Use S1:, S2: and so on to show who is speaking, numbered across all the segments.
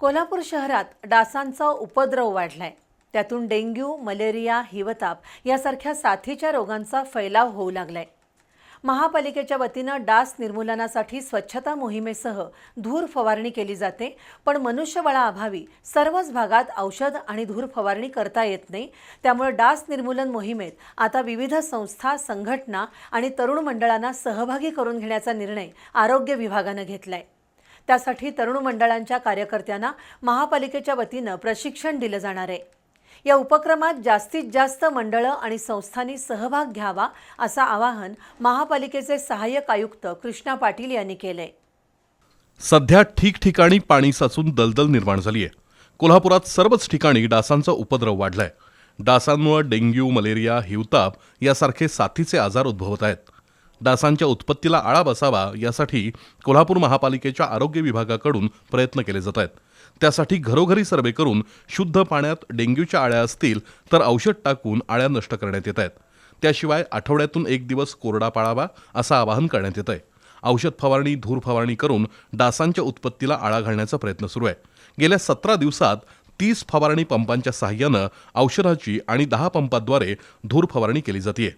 S1: कोल्हापूर शहरात डासांचा उपद्रव वाढलाय. त्यातून डेंग्यू मलेरिया हिवताप यासारख्या साथीच्या रोगांचा फैलाव होऊ लागलाय. महापालिकेच्या वतीनं डास निर्मूलनासाठी स्वच्छता मोहिमेसह धूर फवारणी केली जाते पण मनुष्यबळाअभावी सर्वच भागात औषध आणि धूर फवारणी करता येत नाही. त्यामुळे डास निर्मूलन मोहिमेत आता विविध संस्था संघटना आणि तरुण मंडळांना सहभागी करून घेण्याचा निर्णय आरोग्य विभागानं घेतलाय. त्यासाठी तरुण मंडळांच्या कार्यकर्त्यांना महापालिकेच्या वतीनं प्रशिक्षण दिलं जाणार आहे. या उपक्रमात जास्तीत जास्त मंडळं आणि संस्थांनी सहभाग घ्यावा असं आवाहन महापालिकेचे सहाय्यक आयुक्त कृष्णा पाटील यांनी केलंय.
S2: सध्या ठिकठिकाणी पाणी साचून दलदल निर्माण झाली आहे. कोल्हापुरात सर्वच ठिकाणी डासांचा उपद्रव वाढलाय. डासांमुळे डेंग्यू मलेरिया हिवताप यासारखे साथीचे आजार उद्भवत आहेत. डासांच्या उत्पत्तीला आळा बसावा यासाठी कोल्हापूर महापालिकेच्या आरोग्य विभागाकडून प्रयत्न केले जात आहेत. त्यासाठी घरोघरी सर्वे करून शुद्ध पाण्यात डेंग्यूच्या आळ्या असतील तर औषध टाकून आळ्या नष्ट करण्यात येत आहेत. त्याशिवाय आठवड्यातून एक दिवस कोरडा पाळावा असं आवाहन करण्यात येत आहे. औषध फवारणी धूर फवारणी करून डासांच्या उत्पत्तीला आळा घालण्याचा प्रयत्न सुरू आहे. गेल्या सतरा दिवसात तीस फवारणी पंपांच्या सहाय्यानं औषधाची आणि दहा पंपाद्वारे धूर फवारणी केली जाते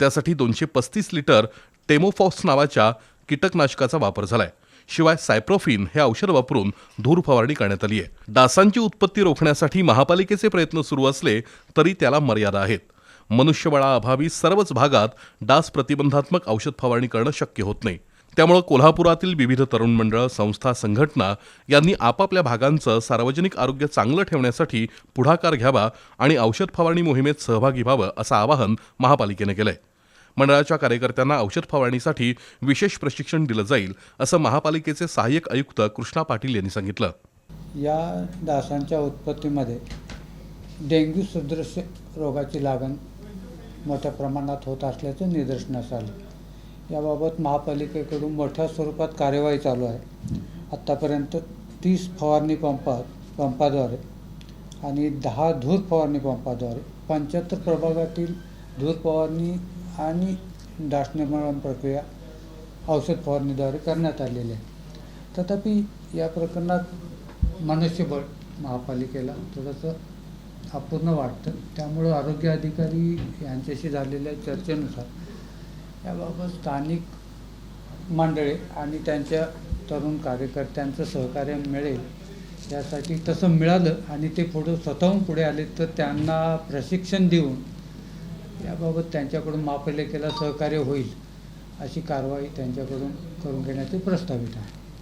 S2: त्यासाठी दोनशे पस्तीस लिटर टेमोफॉक्स नावाच्या कीटकनाशकाचा वापर झालाय. शिवाय सायप्रोफिन हे औषध वापरून धूर फवारणी करण्यात आली आहे डासांची उत्पत्ती रोखण्यासाठी महापालिकेचे प्रयत्न सुरू असले तरी त्याला मर्यादा आहेत. मनुष्यबळाअभावी सर्वच भागात डास प्रतिबंधात्मक औषध फवारणी करणं शक्य होत नाही. त्यामुळे कोल्हापुरातील विविध तरुण मंडळ संस्था संघटना यांनी आपापल्या भागांचं सार्वजनिक आरोग्य चांगलं ठेवण्यासाठी पुढाकार घ्यावा आणि औषध फवारणी मोहिमेत सहभागी व्हावं असं आवाहन महापालिकेनं केलंय. मंडळाच्या कार्यकर्त्यांना औषध फवारणीसाठी विशेष प्रशिक्षण दिलं जाईल असं महापालिकेचे सहाय्यक आयुक्त कृष्णा पाटील यांनी सांगितलं.
S3: या डासांच्या उत्पत्तीमध्ये डेंग्यू सदृश रोगाची लागण मोठ्या प्रमाणात होत असल्याचं निदर्शनास आलं. याबाबत महापालिकेकडून मोठ्या स्वरूपात कार्यवाही चालू आहे. आत्तापर्यंत तीस फवारणी पंप पंपाद्वारे आणि दहा धूर फवारणी पंपाद्वारे पंच्याहत्तर प्रभागातील धूर फवारणी आणि डास निर्माण प्रक्रिया औषध फवारणीद्वारे करण्यात आलेली आहे. तथापि या प्रकरणात मनुष्यबळ महापालिकेला थोडंसं अपूर्ण वाटतं. त्यामुळं आरोग्य अधिकारी यांच्याशी झालेल्या चर्चेनुसार याबाबत स्थानिक मंडळे आणि त्यांच्या तरुण कार्यकर्त्यांचं सहकार्य मिळेल यासाठी तसं मिळालं आणि ते पुढं स्वतःहून पुढे आले तर त्यांना प्रशिक्षण देऊन याबाबत त्यांच्याकडून महापालिकेला सहकार्य होईल अशी कारवाई त्यांच्याकडून करून घेण्याचे प्रस्तावित आहे.